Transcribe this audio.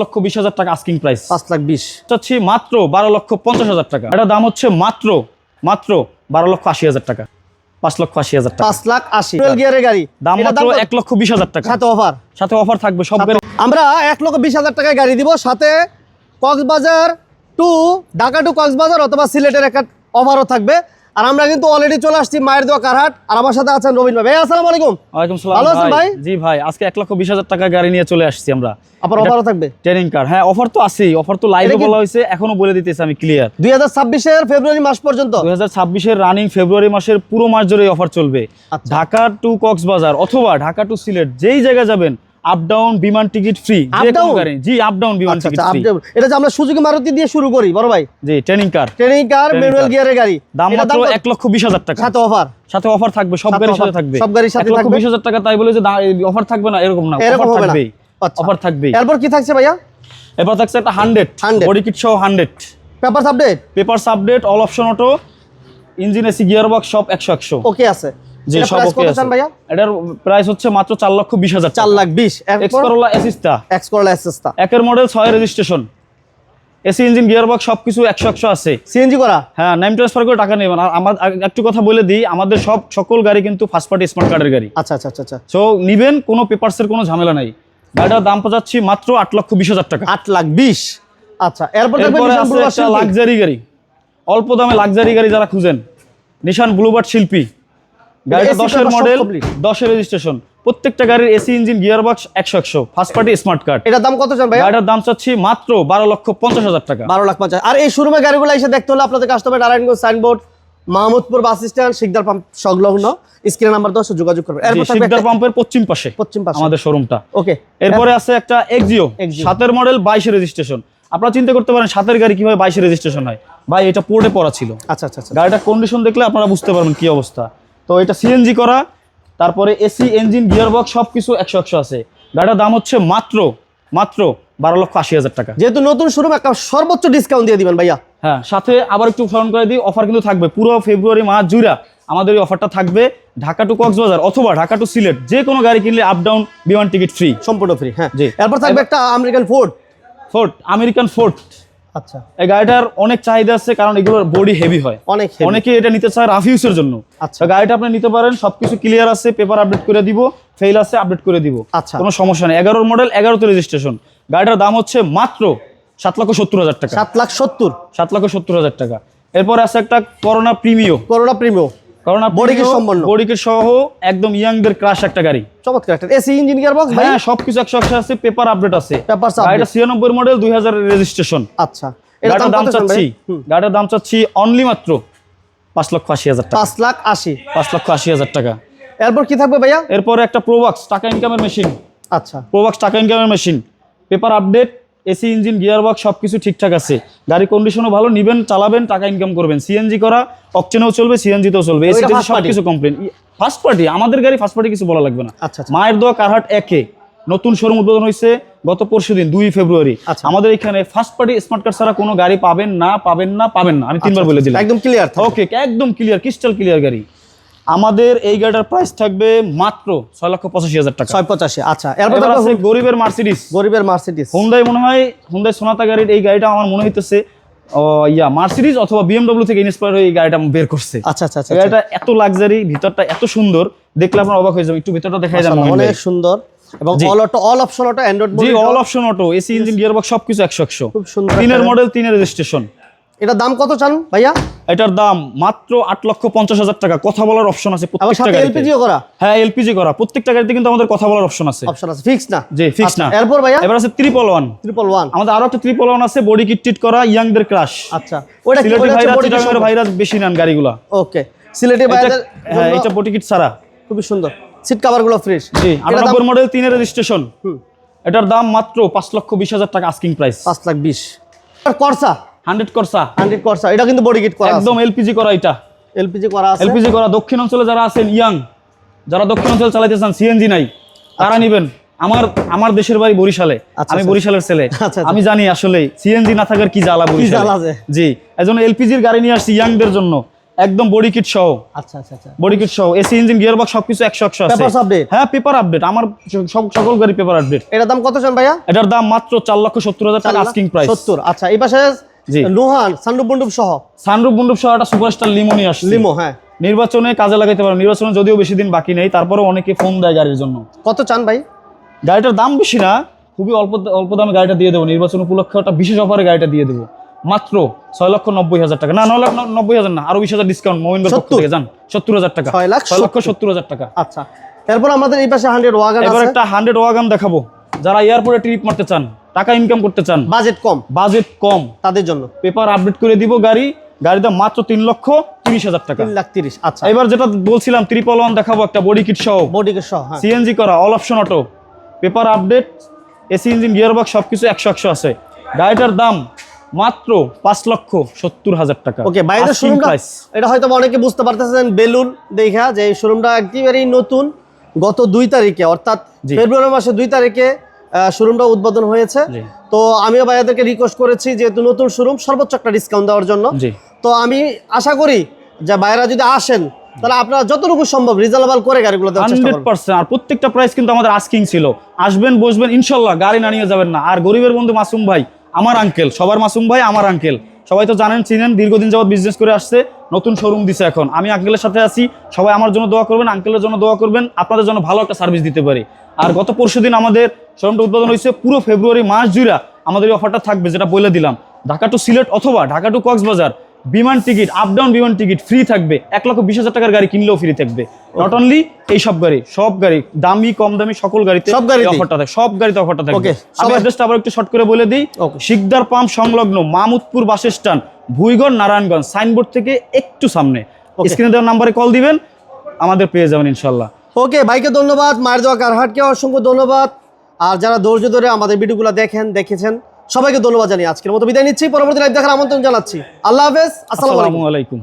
লক্ষ বিশ হাজার টাকা আস্কিং প্রাইস পাঁচ লাখ বিশ। চাচ্ছি মাত্র বারো লক্ষ পঞ্চাশ হাজার টাকা। এটার দাম হচ্ছে মাত্র মাত্র বারো লক্ষ আশি হাজার টাকা। পাঁচ লক্ষ আশি হাজার টাকা। পাঁচ লাখ আশি। গিয়ারের গাড়ি। দাম মাত্র এক লক্ষ বিশ হাজার টাকা। সাথে অফার সাথে অফার থাকবে সব আমরা এক লক্ষ বিশ হাজার টাকায় গাড়ি দিব। সাথে কক্সবাজার টু ঢাকা টু কক্সবাজার অথবা সিলেটের একটা অফারও থাকবে। আর আমরা কিন্তু অলরেডি চলে আসছি মায়ের দোয়া কারহাট। আর আমার সাথে আছেন রবিন ভাই। আসসালামু আলাইকুম। ওয়ালাইকুম সালাম ভালো আছেন ভাই? জি ভাই আজকে এক লক্ষ বিশ হাজার টাকা গাড়ি নিয়ে চলে আসছি আমরা। আবার অফারও থাকবে? ট্রেনিং কার হ্যাঁ অফার তো আছেই। অফার তো লাইভে বলা হয়েছে এখনও বলে দিতেছি আমি ক্লিয়ার দুই হাজার ছাব্বিশের ফেব্রুয়ারি মাস পর্যন্ত? দুই হাজার ছাব্বিশের রানিং ফেব্রুয়ারি মাসের পুরো মাস জুড়ে অফার চলবে। আচ্ছা। ঢাকা টু কক্সবাজার অথবা ঢাকা টু সিলেট যেই জায়গায় যাবেন আপ ডাউন বিমান টিকিট ফ্রি জি আপ ডাউন বিমান আচ্ছা টিকিট আচ্ছা ফ্রি এটা যে আমরা সুজুকি মারুতি দিয়ে শুরু করি বড় ভাই। জি training car training car manual গিয়ারের গাড়ি। দাম মাত্র লক্ষ বিশ হাজার টাকা। সাথে অফার সাথে অফার থাকবে সব গাড়ির সাথে থাকবে। সব গাড়ির সাথে এক লক্ষ থাকবে? বিশ হাজার টাকা তাই বলে যে অফার থাকবে না এরকম না অফার আচ্ছা। অফার থাকবেই। এরপর কি থাকছে ভাইয়া? এরপর থাকছে একটা হান্ড্রেড 100 বডি কিট সহ hundred paper update papers update all option auto engine AC gear box সব একশো একশো। ওকে আছে। জি এটা সব price আছে। ভাইয়া? এটার প্রাইস হচ্ছে মাত্র চার লক্ষ বিশ হাজার চার লাখ এসিস্টা এক্স করলা এসএসটা একের মডেল ছয় রেজিস্ট্রেশন এসি ইঞ্জিন সবকিছু একশো একশো আছে। সিএনজি করা? হ্যাঁ নাইম ট্রান্সফার করে টাকা নেবেন। আর আমার একটু কথা বলে দিই আমাদের সব সকল গাড়ি কিন্তু ফার্স্ট পার্টি স্মার্ট কার্ডের গাড়ি। আচ্ছা আচ্ছা আচ্ছা আচ্ছা। সো নিবেন কোনো পেপারসের কোনো ঝামেলা নাই। গাড়িটার দাম পাচ্ছি মাত্র আট লক্ষ বিশ হাজার টাকা। আট লাখ বিশ। আচ্ছা এরপর। লাক্সারি গাড়ি। অল্প দামে লাক্সারি গাড়ি যারা খুঁজেন নিশান ব্লুবার্ড শিল্পী। গাড়িটা দশের মডেল দশের রেজিস্ট্রেশন প্রত্যেকটা গাড়ির এসি ইঞ্জিন গিয়ার বক্স একশো একশো ফার্স্ট পার্টি স্মার্ট কার্ড এটার দাম কত চান ভাইয়া? গাড়িটার দাম চাচ্ছি মাত্র বারো লক্ষ পঞ্চাশ হাজার টাকা। বারো লাখ পঞ্চাশ। আর এই শোরুমে গাড়িগুলো এসে দেখতে হলে আপনাদের customer Narayanganj signboard Mahmudpur bus stand Sikdar pump সংলগ্ন। স্ক্রিন নাম্বার দশ যোগাযোগ করবে এরপর থাকবে শিকদার পাম্পের পশ্চিম পাশে পশ্চিম পাশে। আমাদের শোরুমটা ওকে এরপরে আছে একটা এক্সিও সাতের মডেল বাইশে রেজিস্ট্রেশন আপনারা চিন্তা করতে পারেন সাতের গাড়ি কীভাবে বাইশে রেজিস্ট্রেশন হয়। ভাই এটা পোর্টে পড়া ছিল। আচ্ছা আচ্ছা আচ্ছা। গাড়িটার কন্ডিশন দেখলে আপনারা বুঝতে পারবেন কি অবস্থা। তো এটা সিএনজি করা তারপরে এসি ইঞ্জিন গিয়ার বক্স সব কিছু একশো একশো আছে। গাড়িটার দাম হচ্ছে মাত্র মাত্র বারো লক্ষ আশি হাজার টাকা। যেহেতু নতুন শোরুম একটা সর্বোচ্চ ডিসকাউন্ট দিয়ে দিবেন ভাইয়া। হ্যাঁ সাথে আবার একটু স্মরণ করে দিই অফার কিন্তু থাকবে। পুরো ফেব্রুয়ারি মাস জুড়া আমাদের এই অফারটা থাকবে ঢাকা টু কক্সবাজার অথবা ঢাকা টু সিলেট। যে কোনো গাড়ি কিনলে আপ ডাউন বিমান টিকিট ফ্রি সম্পূর্ণ ফ্রি হ্যাঁ। জি। এরপর থাকবে একটা American Ford Ford American Ford আচ্ছা। এই গাড়িটার অনেক চাহিদা আছে কারণ এগুলোর বডি হেভি হয়। অনেক অনেকে এটা নিতে চায় রাফ ইউজের জন্য। আচ্ছা। গাড়িটা আপনি নিতে পারেন সবকিছু ক্লিয়ার আছে পেপার আপডেট করে দিব ফেল আছে আপডেট করে দিব। আচ্ছা। কোনো সমস্যা নেই। এগারোর মডেল এগারোতে রেজিস্ট্রেশন গাড়িটার দাম হচ্ছে মাত্র সাত লক্ষ সত্তর হাজার টাকা। সাত লাখ সত্তর। সাত লক্ষ সত্তর হাজার টাকা। এরপর আছে একটা Corona Premio Corona Premio Body kit সম্পন্ন। বডি কিট সহ একদম ইয়াংদের ক্রাশ একটা গাড়ি। চমৎকার একটা এসি ইঞ্জিন গিয়ার বক্স হ্যাঁ সবকিছু একশো একশো আছে পেপার আপডেট আছে। Update। গাড়িটা ছিয়ানব্বই মডেল দুই হাজার রেজিস্ট্রেশন আচ্ছা গাড়িটার দাম? চাচ্ছি? গাড়িটার দাম চাচ্ছি অনলি মাত্র পাঁচ লক্ষ আশি হাজার টাকা। পাঁচ লাখ আশি। পাঁচ লক্ষ আশি হাজার টাকা। এরপর কি থাকবে ভাইয়া? এরপরে একটা প্রোবাক্স টাকা ইনকামের মেশিন আচ্ছা। প্রোবাক্স টাকা ইনকামের machine paper update AC engine gear box সব কিছু ঠিকঠাক আছে। গাড়ি কন্ডিশনও ভালো নিবেন চালাবেন টাকা ইনকাম করবেন। সিএনজি করা অকটেনেও চলবে সিএনজিতেও চলবে। এসি সব কিছু কমপ্লেন ফার্স্ট পার্টি আমাদের গাড়ি ফার্স্ট পার্টি কিছু বলা লাগবে না। আচ্ছা, আচ্ছা। মায়ের দোয়া কারহাট একে। নতুন শোরুম উদ্বোধন হয়েছে গত পরশু দিন দুই ফেব্রুয়ারি। আচ্ছা। আমাদের এখানে ফার্স্ট পার্টি স্মার্ট কার্ড ছাড়া কোনো গাড়ি পাবেন না পাবেন না পাবেন না। আমি তিনবার বলে দিলাম। একদম ক্লিয়ার ওকে একদম ক্লিয়ার ক্রিস্টাল ক্লিয়ার গাড়ি। আমাদের এই গাড়িটার প্রাইস থাকবে মাত্র ছয় লক্ষ পঁচাশি হাজার টাকা। ছয় পঁচাশি আচ্ছা। এরপর আছে গরিবের মার্সিডিস গরিবের মার্সিডিস হুন্দাই মনে হয় হুন্দাই সোনাতা গাড়ির এই গাড়িটা আমার মনে হইতেছে ইয়া মার্সিডিজ অথবা বিএমডব্লিউ থেকে ইন্সপায়ার হয়ে এই গাড়িটা বের করছে। আচ্ছা আচ্ছা আচ্ছা গাড়িটা এত লাক্সারি ভিতরটা এত সুন্দর দেখলে আপনার অবাক হয়ে যাবে একটু ভিতরটা দেখাই যান অনেক সুন্দর। এবং। All auto all option auto android জি all option auto AC engine gear box সবকিছু একশো একশো। খুব সুন্দর তিনের মডেল তিনের রেজিস্ট্রেশন এটা দাম কত চান ভাইয়া? এটার দাম মাত্র আট লক্ষ পঞ্চাশ হাজার টাকা। কথা বলার অপশন আছে এলপিজিও করা? হ্যাঁ এলপিজি করা। প্রত্যেকটা গাড়িতে কিন্তু আমাদের কথা বলার অপশন আছে। অপশন আছে। ফিক্স না? জি ফিক্স না। আচ্ছা, এরপর ভাইয়া? এবার আছে ত্রিপল ওয়ান ট্রিপল ওয়ান আমাদের আরও একটা ট্রিপল ওয়ান আছে বডি কিট টিট করা ইয়াংদের ক্রাশ আচ্ছা ওটা ভাইরাস বেশি নেন গাড়িগুলা। ওকে সিলেটি হ্যাঁ এটা বডি কিট ছাড়া। খুবই সুন্দর। সিট কভারগুলো ফ্রেশ জি আটানব্বই মডেল তিনের রেজিস্ট্রেশন এটার দাম মাত্র পাঁচ লক্ষ বিশ হাজার টাকা আস্কিং প্রাইস পাঁচ লাখ বিশ। আর করসা হান্ড্রেড করসা। হান্ড্রেড করসা এটা কিন্তু বডি কিট করা একদম এলপিজি করা এটা। এলপিজি করা আছে। এলপিজি করা দক্ষিণ অঞ্চলে যারা আছেন ইয়াং যারা দক্ষিণ অঞ্চল চালাইতে চান সিএনজি নাই তারা নিবেন। আমার আমার দেশের বাড়ি বরিশালে। আচ্ছা, আমি আচ্ছা। বরিশালের ছেলে। আচ্ছা, আচ্ছা। আমি জানি আসলে সিএনজি না থাকার কি জ্বালা বরিশালে। জি এজন্য এলপিজির গাড়ি নিয়ে আসছি ইয়াংদের জন্য। একদম বডি কিট সহ। আচ্ছা আচ্ছা আচ্ছা। বডি কিট সহ। এসি ইঞ্জিন গিয়ার বক্স সবকিছু একশো একশো আছে। পেপারস আপডেট হ্যাঁ পেপার আপডেট আমার সকল গাড়ি পেপার আপডেট এটার দাম কত চান ভাইয়া? এটার দাম মাত্র চার লক্ষ সত্তর হাজার টাকা আস্কিং প্রাইস সত্তর। আচ্ছা এই পাশে। নুহান বন্ডুপ সহ? সানরুফ মুন্ডুপ সহ একটা সুপারস্টার লিমোনি আসছে। লিমো হ্যাঁ। নির্বাচনে কাজে লাগাইতে পারো। নির্বাচনে যদিও বেশি দিন বাকি নেই তারপরে অনেকে ফোন দেয় গাড়ির জন্য। কত চান ভাই? গাড়িটার দাম বেশি না খুবই অল্প অল্প দামে গাড়িটা দিয়ে দেবো। নির্বাচন উপলক্ষে একটা বিশেষ অফারে গাড়িটা দিয়ে দেবো। মাত্র ছয় লক্ষ নব্বই হাজার টাকা। না নয় লক্ষ নব্বই হাজার না আরও বিশ হাজার ডিসকাউন্ট পক্ষ থেকে যান সত্তর হাজার টাকা। ছয় লাখ ছয় লক্ষ সত্তর। হাজার টাকা। আচ্ছা। এরপর আমাদের এই পাশে হান্ড্রেড ওয়াগান এবার একটা হান্ড্রেড ওয়াগান দেখাবো। যারা এয়ারপোর্টে ট্রিপ মারতে চান টাকা ইনকাম করতে চান। বাজেট কম। বাজেট কম। তাদের জন্য। পেপার আপডেট করে দিব গাড়ি। গাড়ির দাম মাত্র তিন লক্ষ তিরিশ হাজার টাকা। তিন লাখ তিরিশ আচ্ছা। এবার যেটা বলছিলাম ত্রিপল ওয়ান দেখাবো একটা বডি কিট সহ। বডিকে সহ হ্যাঁ। সিএনজি করা all option auto paper update AC engine gear box সবকিছু একশো একশো আছে। গাড়িটার দাম মাত্র পাঁচ লক্ষ সত্তর হাজার টাকা। ওকে বাইরের শোরুমটা এটা হয়তো অনেকে বুঝতে পারতেছেন বেলুন দেখা যে এই শোরুমটা একেবারেই নতুন। গত দুই তারিখে অর্থাৎ। ফেব্রুয়ারি মাসে দুই তারিখে শোরুমটা উদ্বোধন হয়েছে। তো আমিও ভাইয়াদেরকে রিকোয়েস্ট করেছি যেহেতু নতুন শোরুম সর্বোচ্চ একটা ডিসকাউন্ট দেওয়ার জন্য। তো আমি আশা করি যে ভাইরা যদি আসেন তাহলে আপনারা যতটুকু সম্ভব রিজনেবল করে গাড়িগুলো দেওয়ার চেষ্টা হান্ড্রেড করবেন পার্সেন্ট আর প্রত্যেকটা প্রাইস কিন্তু আমাদের আস্কিং ছিল। আসবেন বসবেন ইনশাল্লাহ গাড়ি না নিয়ে যাবেন না। আর গরিবের বন্ধু মাসুম ভাই আমার আঙ্কেল সবার মাসুম ভাই আমার আঙ্কেল সবাই তো জানেন চিনেন দীর্ঘদিন যাবত বিজনেস করে আসছে নতুন শোরুম দিছে এখন। আমি আঙ্কেলের সাথে আছি সবাই আমার জন্য দোয়া করবেন আঙ্কেলের জন্য দোয়া করবেন আপনাদের জন্য ভালো একটা সার্ভিস দিতে পারি। আর গত পরশু দিন আমাদের শোরুমটা উদ্বোধন হয়েছে পুরো ফেব্রুয়ারি মাস জুড়া আমাদের এই অফারটা থাকবে যেটা বলে দিলাম। ঢাকা টু সিলেট অথবা ঢাকা টু কক্সবাজার বিমান টিকিট আপ ডাউন বিমান টিকিট ফ্রি থাকবে। এক লক্ষ বিশ হাজার টাকার গাড়ি কিনলেও ফ্রি থাকবে। নট অনলি এই সব গাড়ি সব গাড়ি দামি কম দামি সকল গাড়িতে সব গাড়িতেই? অফারটা থাকে সব গাড়িতে অফারটা থাকবে। আমি অ্যাড্রেসটা আবার একটু শর্ট করে বলে দিই। শিকদার পাম্প সংলগ্ন Mamudpur bus stand Bhuigarh Narayanganj signboard থেকে একটু সামনে. স্ক্রিনে দেওয়ার নাম্বারে কল দিবেন আমাদের পেয়ে যাবেন ইনশাল্লাহ ওকে ভাইকে ধন্যবাদ মায়ের দেওয়া কারহাটকে অসংখ্য ধন্যবাদ। আর যারা ধৈর্য ধরে আমাদের ভিডিওগুলো দেখেন, দেখেছেন, সবাইকে ধন্যবাদ জানিয়ে আজকের মতো বিদায় নিচ্ছি। পরবর্তী লাইভ দেখার আমন্ত্রণ জানাচ্ছি। আল্লাহ হাফেজ। আসসালামু আলাইকুম। আলাইকুম।